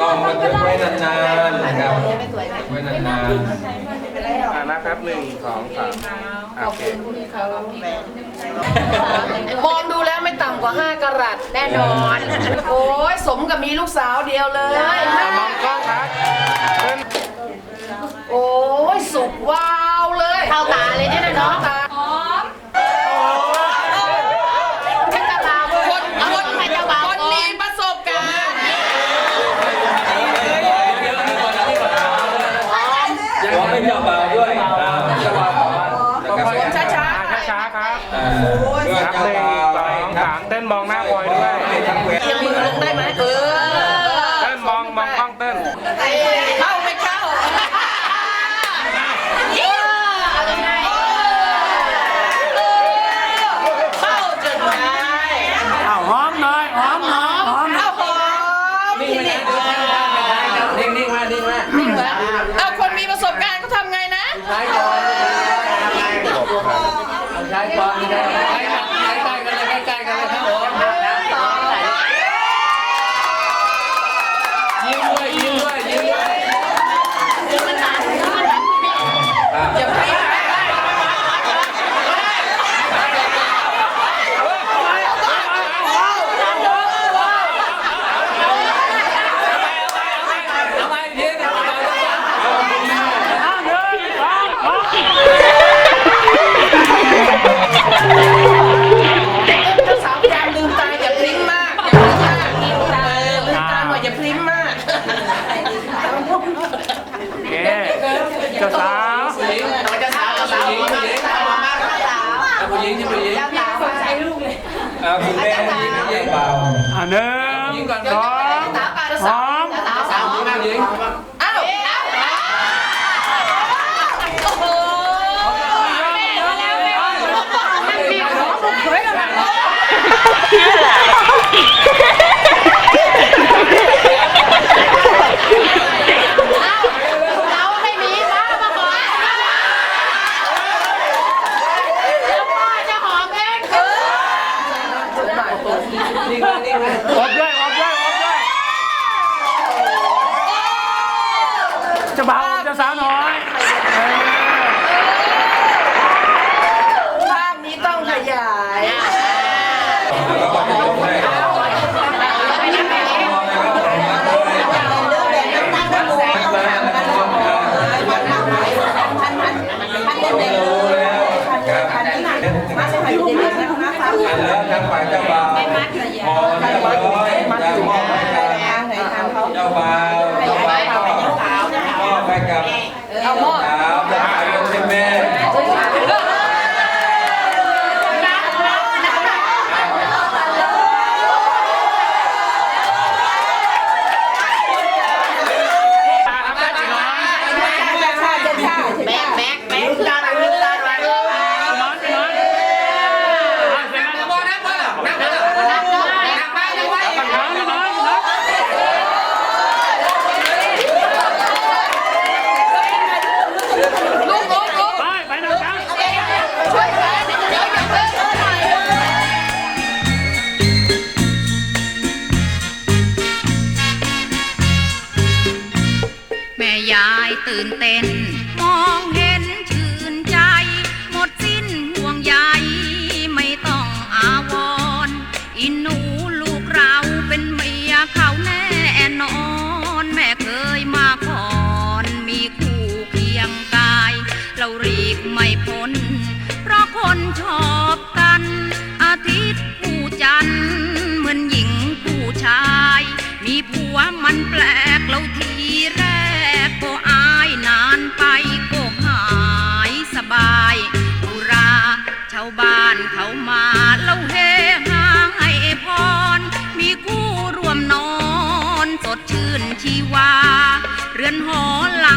ก็มันจะกไว้นานๆนะครับไว้นานๆนะครับหนึ่งสองสามโอเคมองดูแล้วไม่ต่ำกว่า 5กะรัตแน่นอน โอ้ยสมกับมีลูกสาวเดียวเลยมองกล้องครับโอ้ยสุกวาวเลย เข้าตาเลยเนี่ยนะเนาะับนับหนึ่งสองสามเต้นมองหน้าบอยด้วยยังมือลงได้ไหมเออเต้นมองมองกล้องเต้น เอาคุณแม่ยิ้มยิ้มเบาอันหนึ่งยิ้มก่อนสองสามสามยิ้มยิ้มอ้าวอ้าวโอ้โหแม่แล้วแม่มันมีของมันเคยอะไร นที่ว่า เรือนหอหล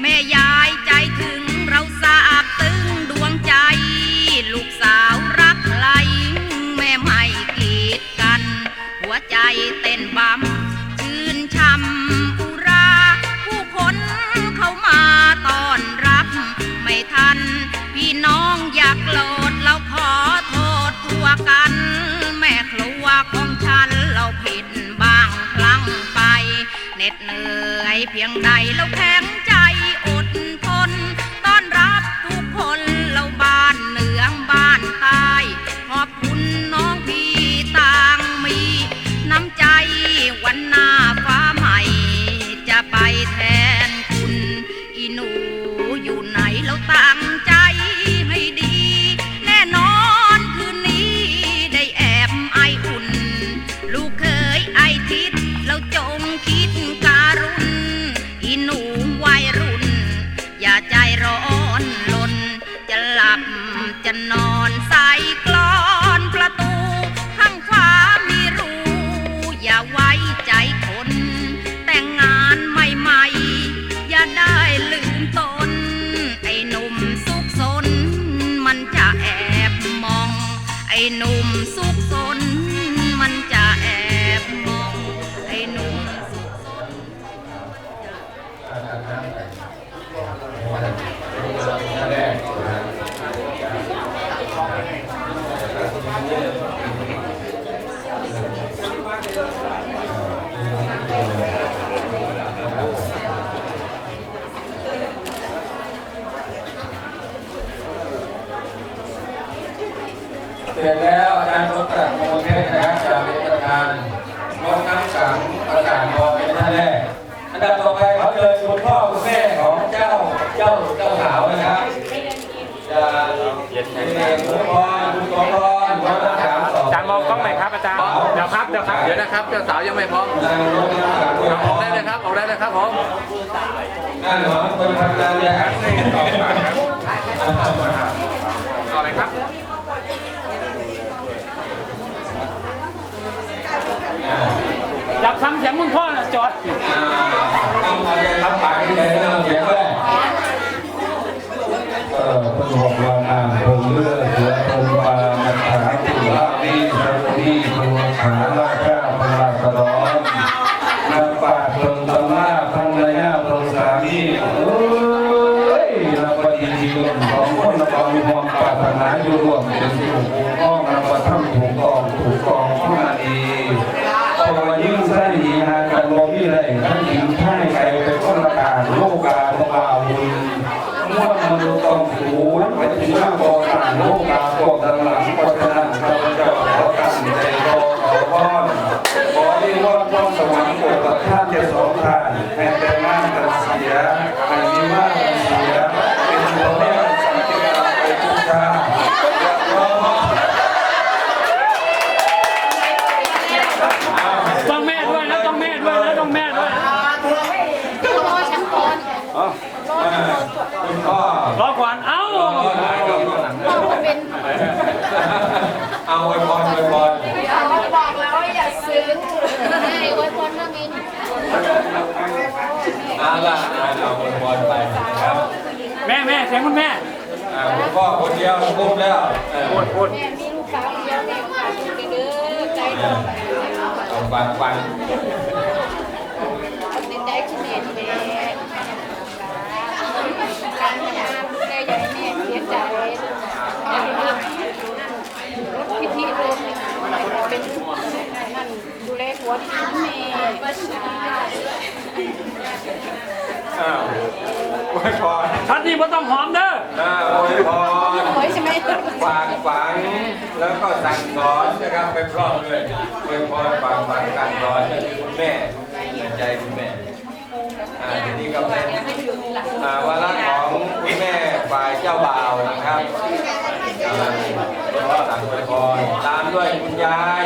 แม่ยายใจถึงเราสาบตึงดวงใจ ลูกสาวรักใครแม่ไม่กีดกัน หัวใจเต้นบำชื่นช่ำอุรา ผู้คนเข้ามาต้อนรับ ไม่ทัน พี่น้องอยากโกรธเราขอโทษทั่วกัน แม่ครัวของฉันเราผิดบ้างพลั้งไปเหน็ดเหนื่อยเพียงใดเราแข็ง เดี๋ยวครับเดี๋ยวครับเดี๋ยวนะครับเจ้าสาวยังไม่พร้อมนางรถน้ำสังคุณอพอกรได้เลยครับออกได้เลยครับผมนั่นหรอเป็นพันธุ์ยาครับต่อเลยครับอยากฟังเสียงคุณพ่อน่ะจอดต้องมาจะรับปากที่ไหนเราเขียนไว้เอ่อเพิ่งหกวันอ่างคงเลือดเสือตรงปลามัจฉาตุลาบีสรุปีตัวขาลาข้าพลาสร้อนนางปาดเพิ่งตำหน้าพังระยะเพิ่งสามีเอ้ยนับปฏิทินของคนนับมีความปรารถนาอยู่ร่วมเป็นถูกห้องนับประทับถูกกองถูกกองผู้นาดีพอยิ่งใส่ดีหากันบ่มีไรทั้งหญิงชายไก่เป็นคนละการโลกาโลกาบุญ ม่วนมนุษย์ต้องถูไปถึงหน้าโบราณโลกาโบราณหลังเพราะฉะนั้นข้าพเจ้าขอตั้งใจรอขอพรขอที่ว่าพ้อง สวรรค์โปรดประทานเจสองทานให้แต่งงานกันเสียให้มีว่ากันเสียเป็นตัวแม่สันติการไปทุกชาติรอพรต้องแม่ด้วยนะต้องแม่ด้วยนะต้องแม่ด้วยรอฉันก่อนคุณพ่อรอก่อนเอ้าเป็นเอาไว้พรไว้พร บอกแล้วว่าอย่าซึ้ง ให้ไว้พรนะมินเอาละเอาไว้พรไปนะครับแม่แม่เสียงคุณแม่อ่าคุณพ่อคนเดียวคุ้มแล้วเออพูดพูดแม่มีลูกสาวเดียวแม่ฝากลูกเด้อใจดอกเอาฟังฟังเป็นใจคุณแม่แม่การทำงานแม่ใหญ่แม่เสียใจรถพิธีรถเป็นนั่น ดูแลหัวที่แม่อ้าวไว้พรท่านนี้ไม่ต้องหอมเด้ออ่าไว้พรโอ้ยใช่ไหมฝากฝังแล้วก็สั่งสอนนะครับไปพร้อมด้วยไว้พรฝากฝังสั่งสอนก็คือคุณแม่ใจคุณแม่อ่าทีนี้ก็เป็นอ่าวาระของคุณแม่ฝ่ายเจ้าบ่าวนะครับอ่าก็สั่งไว้พรตามด้วยคุณยาย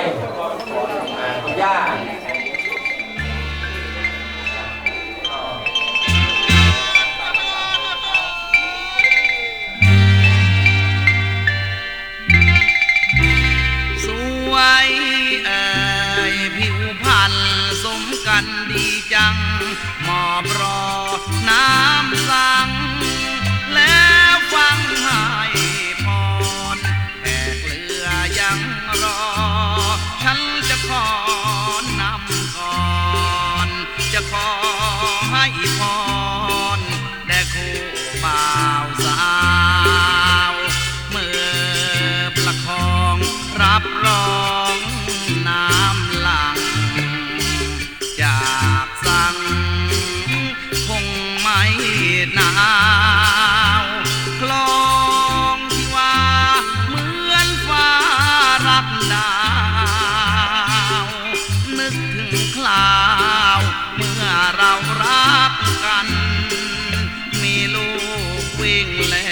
quyền lẽ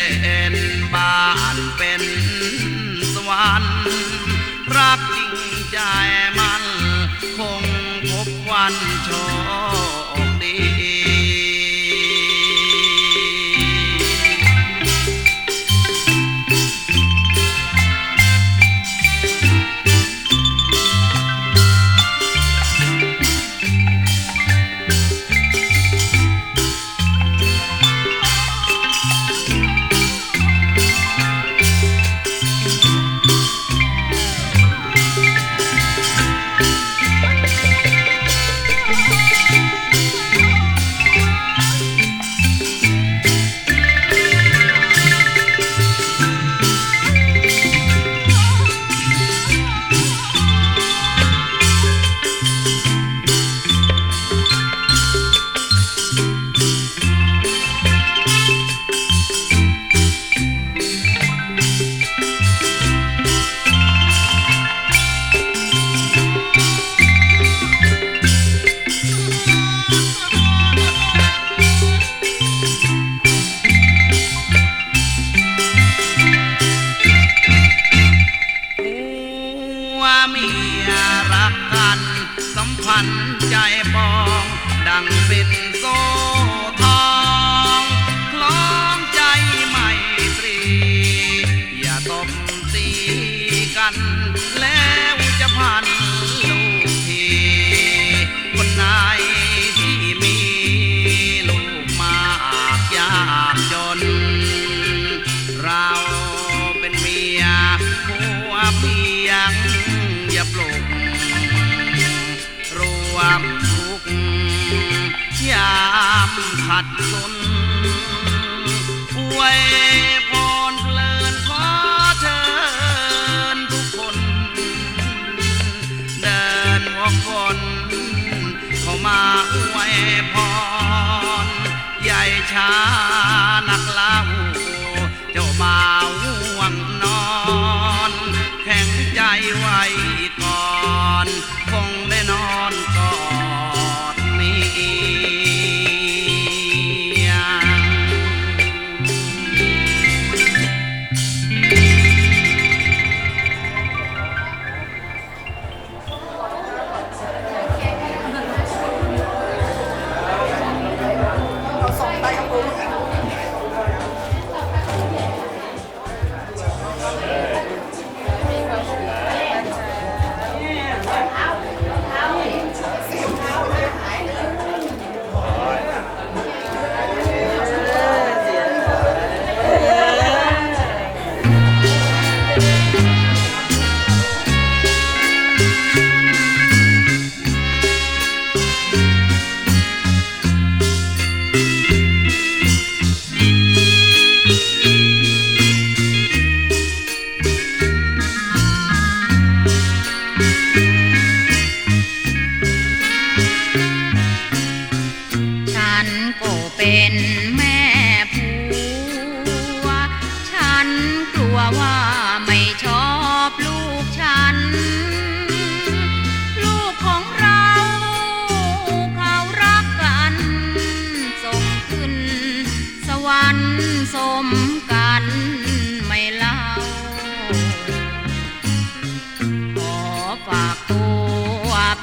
สั่งเป็น ยามขัดสนป่วย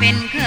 เป็นเค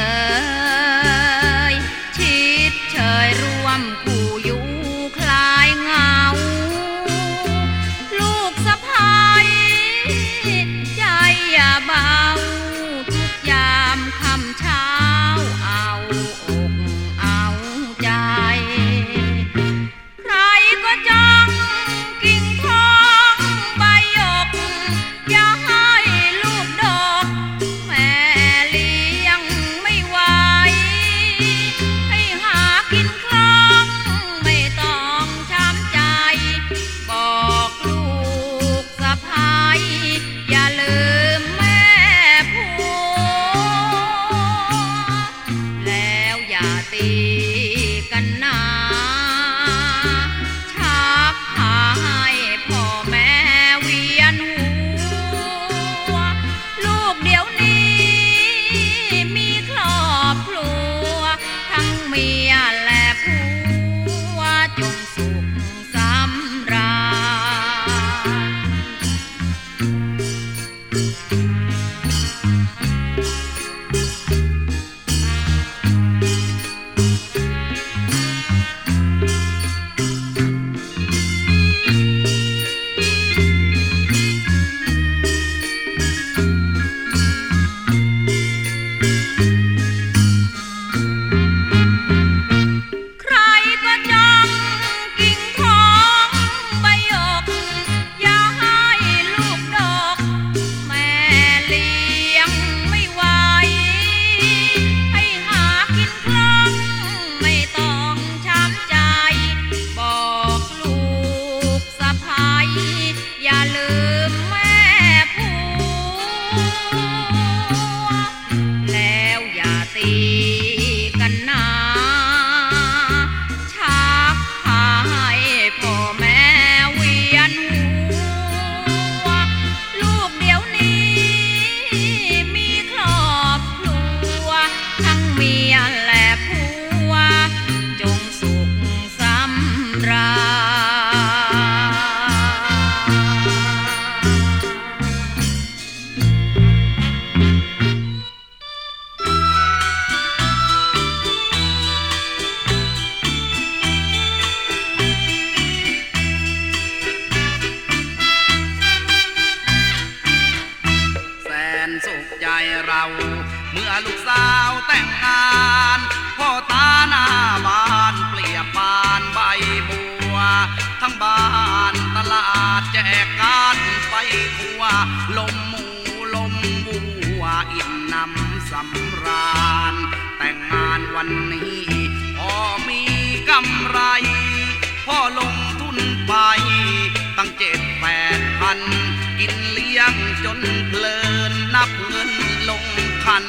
จนเพลินนับเงินลงคัน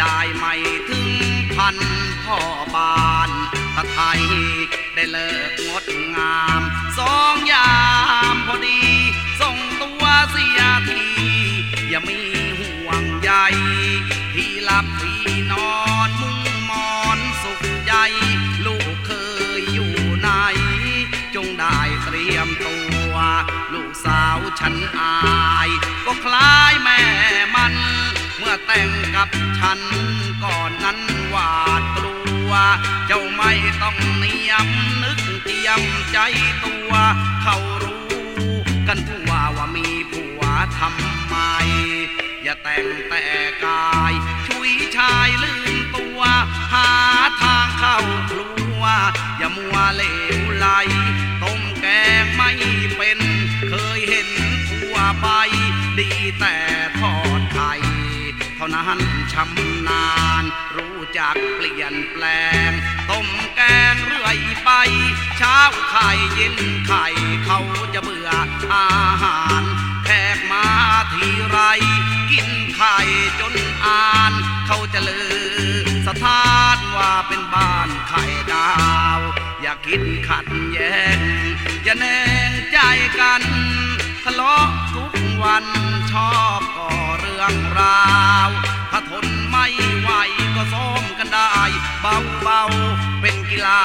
ได้ไม่ถึงพันพ่อบานถ้าไทยได้เลิกงดงามสองยามพอดีส่งตัวเสียทีอย่ามีห่วงใยที่หลับที่นอนมุ้งมอนสุขใจ ลูกเคยอยู่ไหน จงได้เตรียมตัว ลูกสาวฉันอา ก็คล้ายแม่มัน เมื่อแต่งกับฉันก่อนนั้นหวาดกลัว เจ้าไม่ต้องเนียมนึกเจียมใจตัว เขารู้กันทั่วว่ามีผัวทำไม อย่าแต่งแต่กายชุยชายลืมตัว หาทางเข้าครัว อย่ามัวเหล ดีแต่ทอดไข่เท่านั้นชำนาญ รู้จักเปลี่ยนแปลง ต้มแกงเรื่อยไป เช้าไข่เย็นไข่เขาจะเบื่ออาหารแขกมาทีไร กินไข่จนอ่าน เขาจะลือสถานว่าเป็นบ้านไข่ดาว อย่าคิดขัดแย้งอย่าแน่งใจกันทะเลาะ วันชอบก่อเรื่องราว ถ้าทนไม่ไหวก็ซ้อมกันได้ เบาๆเป็นกีฬา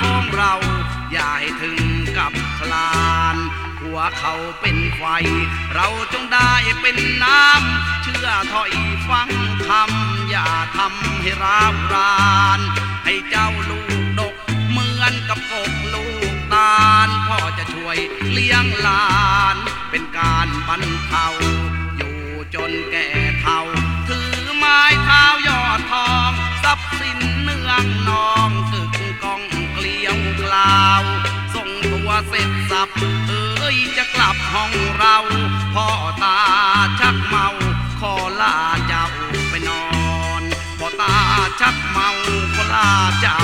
ของเรา อย่าให้ถึงกับคลานหัวเขาเป็นไฟ เราจงได้เป็นน้ำ เชื่อถอยฟังคำอย่าทำให้ร้าวราน ให้เจ้าลูกดกเหมือนกับกบลูกตาลพ่อจะช่วยเลี้ยงหลานันเทาอยู่จนแก่เทาถือไม้เท้ายอดทองทรัพย์สินเนืองนองกึกกองเกลียวกล่าวส่งตัวเสร็จสับเอ้ยจะกลับห้องเราพ่อตาชักเมาขอลาเจ้าไปนอนพ่อตาชักเมาขอลาเจ้า